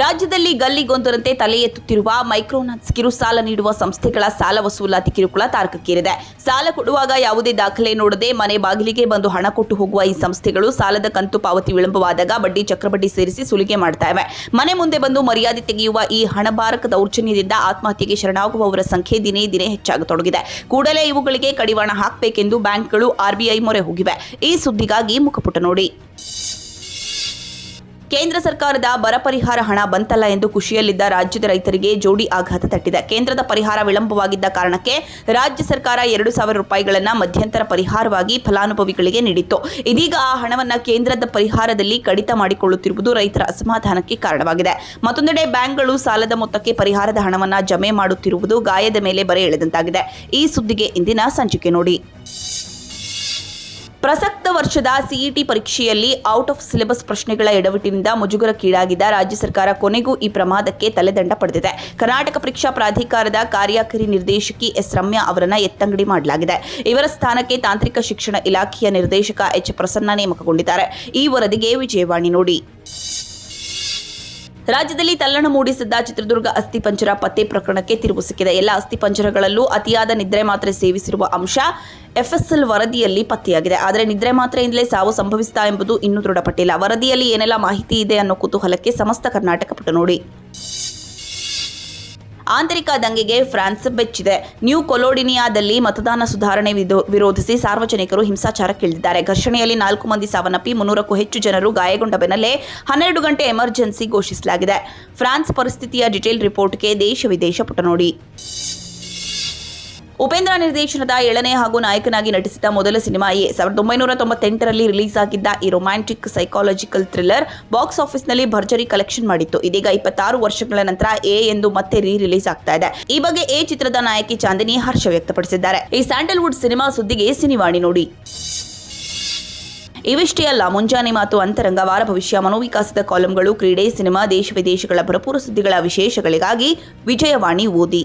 ರಾಜ್ಯದಲ್ಲಿ ಗಲ್ಲಿಗೊಂದರಂತೆ ತಲೆ ಎತ್ತುತ್ತಿರುವ ಮೈಕ್ರೋನಾಟ್ಸ್ ಕಿರು ಸಾಲ ನೀಡುವ ಸಂಸ್ಥೆಗಳ ಸಾಲ ವಸೂಲಾತಿ ಕಿರುಕುಳ ತಾರಕಕ್ಕೇರಿದೆ. ಸಾಲ ಕೊಡುವಾಗ ಯಾವುದೇ ದಾಖಲೆ ನೋಡದೆ ಮನೆ ಬಾಗಿಲಿಗೆ ಬಂದು ಹಣ ಕೊಟ್ಟು ಹೋಗುವ ಈ ಸಂಸ್ಥೆಗಳು ಸಾಲದ ಕಂತು ಪಾವತಿ ವಿಳಂಬವಾದಾಗ ಬಡ್ಡಿ ಚಕ್ರಬಡ್ಡಿ ಸೇರಿಸಿ ಸುಲಿಗೆ ಮಾಡ್ತಾ ಮನೆ ಮುಂದೆ ಬಂದು ಮರ್ಯಾದೆ ತೆಗೆಯುವ ಈ ಹಣಭಾರಕ ದೌರ್ಜನ್ಯದಿಂದ ಆತ್ಮಹತ್ಯೆಗೆ ಶರಣಾಗುವವರ ಸಂಖ್ಯೆ ದಿನೇ ದಿನೇ ಹೆಚ್ಚಾಗತೊಡಗಿದೆ. ಕೂಡಲೇ ಇವುಗಳಿಗೆ ಕಡಿವಾಣ ಹಾಕಬೇಕೆಂದು ಬ್ಯಾಂಕ್ಗಳು ಆರ್ಬಿಐ ಮೊರೆ ಹೋಗಿವೆ. ಈ ಸುದ್ದಿಗಾಗಿ ಮುಖಪುಟ ನೋಡಿ. ಕೇಂದ್ರ ಸರ್ಕಾರದ ಬರ ಪರಿಹಾರ ಹಣ ಬಂತಲ್ಲ ಎಂದು ಖುಷಿಯಲ್ಲಿದ್ದ ರಾಜ್ಯದ ರೈತರಿಗೆ ಜೋಡಿ ಆಘಾತ ತಟ್ಟಿದೆ. ಕೇಂದ್ರದ ಪರಿಹಾರ ವಿಳಂಬವಾಗಿದ್ದ ಕಾರಣಕ್ಕೆ ರಾಜ್ಯ ಸರ್ಕಾರ ಎರಡು ಸಾವಿರ ರೂಪಾಯಿಗಳನ್ನು ಮಧ್ಯಂತರ ಪರಿಹಾರವಾಗಿ ಫಲಾನುಭವಿಗಳಿಗೆ ನೀಡಿತ್ತು. ಇದೀಗ ಆ ಹಣವನ್ನು ಕೇಂದ್ರದ ಪರಿಹಾರದಲ್ಲಿ ಕಡಿತ ಮಾಡಿಕೊಳ್ಳುತ್ತಿರುವುದು ರೈತರ ಅಸಮಾಧಾನಕ್ಕೆ ಕಾರಣವಾಗಿದೆ. ಮತ್ತೊಂದೆಡೆ ಬ್ಯಾಂಕ್ಗಳು ಸಾಲದ ಮೊತ್ತಕ್ಕೆ ಪರಿಹಾರದ ಹಣವನ್ನು ಜಮೆ ಮಾಡುತ್ತಿರುವುದು ಗಾಯದ ಮೇಲೆ ಬರೆ ಎಳೆದಂತಾಗಿದೆ. ಈ ಸುದ್ದಿಗೆ ಇಂದಿನ ಸಂಚಿಕೆ ನೋಡಿ. ಪ್ರಸಕ್ತ ವರ್ಷದ ಸಿಇಟಿ ಪರೀಕ್ಷೆಯಲ್ಲಿ ಔಟ್ ಆಫ್ ಸಿಲೆಬಸ್ ಪ್ರಶ್ನೆಗಳ ಎಡವಿಟ್ಟಿನಿಂದ ಮುಜುಗರಕ್ಕೀಡಾಗಿದ್ದ ರಾಜ್ಯ ಸರ್ಕಾರ ಕೊನೆಗೂ ಈ ಪ್ರಮಾದಕ್ಕೆ ತಲೆದಂಡ ಪಡೆದಿದೆ. ಕರ್ನಾಟಕ ಪರೀಕ್ಷಾ ಪ್ರಾಧಿಕಾರದ ಕಾರ್ಯಕಾರಿ ನಿರ್ದೇಶಕಿ ಎಸ್ ರಮ್ಯಾ ಅವರನ್ನು ಎತ್ತಂಗಡಿ ಮಾಡಲಾಗಿದೆ. ಇವರ ಸ್ಥಾನಕ್ಕೆ ತಾಂತ್ರಿಕ ಶಿಕ್ಷಣ ಇಲಾಖೆಯ ನಿರ್ದೇಶಕ ಎಚ್ ಪ್ರಸನ್ನ ನೇಮಕಗೊಂಡಿದ್ದಾರೆ. ಈ ವರದಿಗೆ ವಿಜಯವಾಣಿ ನೋಡಿ. ರಾಜ್ಯದಲ್ಲಿ ತಲ್ಲಣ ಮೂಡಿಸಿದ್ದ ಚಿತ್ರದುರ್ಗ ಅಸ್ಥಿಪಂಜರ ಪತ್ತೆ ಪ್ರಕರಣಕ್ಕೆ ತಿರುವು ಸಿಕ್ಕಿದೆ. ಎಲ್ಲ ಅಸ್ಥಿಪಂಜರಗಳಲ್ಲೂ ಅತಿಯಾದ ನಿದ್ರೆ ಮಾತ್ರೆ ಸೇವಿಸಿರುವ ಅಂಶ ಎಫ್ಎಸ್ಎಲ್ ವರದಿಯಲ್ಲಿ ಪತ್ತೆಯಾಗಿದೆ. ಆದರೆ ನಿದ್ರೆ ಮಾತ್ರೆಯಿಂದಲೇ ಸಾವು ಸಂಭವಿಸಿತಾ ಎಂಬುದು ಇನ್ನೂ ದೃಢಪಟ್ಟಿಲ್ಲ. ವರದಿಯಲ್ಲಿ ಏನೆಲ್ಲ ಮಾಹಿತಿ ಇದೆ ಅನ್ನೋ ಕುತೂಹಲಕ್ಕೆ ಸಮಸ್ತ ಕರ್ನಾಟಕ ಪುಟ ನೋಡಿ. ಆಂತರಿಕ ದಂಗೆಗೆ ಫ್ರಾನ್ಸ್ ಬೆಚ್ಚಿದೆ. ನ್ಯೂ ಕೊಲೋಡಿನಿಯಾದಲ್ಲಿ ಮತದಾನ ಸುಧಾರಣೆ ವಿರೋಧಿಸಿ ಸಾರ್ವಜನಿಕರು ಹಿಂಸಾಚಾರಕ್ಕಿಳಿದಿದ್ದಾರೆ. ಘರ್ಷಣೆಯಲ್ಲಿ ನಾಲ್ಕು ಮಂದಿ ಸಾವನ್ನಪ್ಪಿ, ಮುನ್ನೂರಕ್ಕೂ ಹೆಚ್ಚು ಜನರು ಗಾಯಗೊಂಡ ಬೆನ್ನಲ್ಲೇ ಹನ್ನೆರಡು ಗಂಟೆ ಎಮರ್ಜೆನ್ಸಿ ಘೋಷಿಸಲಾಗಿದೆ. ಫ್ರಾನ್ಸ್ ಪರಿಸ್ಥಿತಿಯ ಡಿಟೇಲ್ ರಿಪೋರ್ಟ್ಗೆ ದೇಶ ವಿದೇಶ ಪುಟ ನೋಡಿ ಉಪೇಂದ್ರ ನಿರ್ದೇಶನದ ಏಳನೇ ಹಾಗೂ ನಾಯಕನಾಗಿ ನಟಿಸಿದ ಮೊದಲ ಸಿನಿಮಾ ಎ. ಸಾವಿರದ ಒಂಬೈನೂರ ತೊಂಬತ್ತೆಂಟರಲ್ಲಿ ರಿಲೀಸ್ ಆಗಿದ್ದ ಈ ರೊಮ್ಯಾಂಟಿಕ್ ಸೈಕಾಲಜಿಕಲ್ ಥ್ರಿಲ್ಲರ್ ಬಾಕ್ಸ್ ಆಫೀಸ್ನಲ್ಲಿ ಭರ್ಜರಿ ಕಲೆಕ್ಷನ್ ಮಾಡಿತ್ತು. ಇದೀಗ ಇಪ್ಪತ್ತಾರು ವರ್ಷಗಳ ನಂತರ ಎ ಎಂದು ಮತ್ತೆ ರೀ ರಿಲೀಸ್ ಆಗ್ತಾ ಇದೆ. ಈ ಬಗ್ಗೆ ಎ ಚಿತ್ರದ ನಾಯಕಿ ಚಾಂದಿನಿ ಹರ್ಷ ವ್ಯಕ್ತಪಡಿಸಿದ್ದಾರೆ. ಈ ಸ್ಯಾಂಡಲ್ವುಡ್ ಸಿನಿಮಾ ಸುದ್ದಿಗೆ ಸಿನಿವಾಣಿ ನೋಡಿ. ಇವಿಷ್ಟೇ ಅಲ್ಲ, ಮುಂಜಾನೆ ಮಾತು ಅಂತರಂಗ, ವಾರ ಭವಿಷ್ಯ, ಮನೋವಿಕಾಸದ ಕಾಲಂಗಳು ಕ್ರೀಡೆ, ಸಿನಿಮಾ, ದೇಶ ವಿದೇಶಗಳ ಭರಪೂರ ಸುದ್ದಿಗಳ ವಿಶೇಷಗಳಿಗಾಗಿ ವಿಜಯವಾಣಿ ಓದಿ.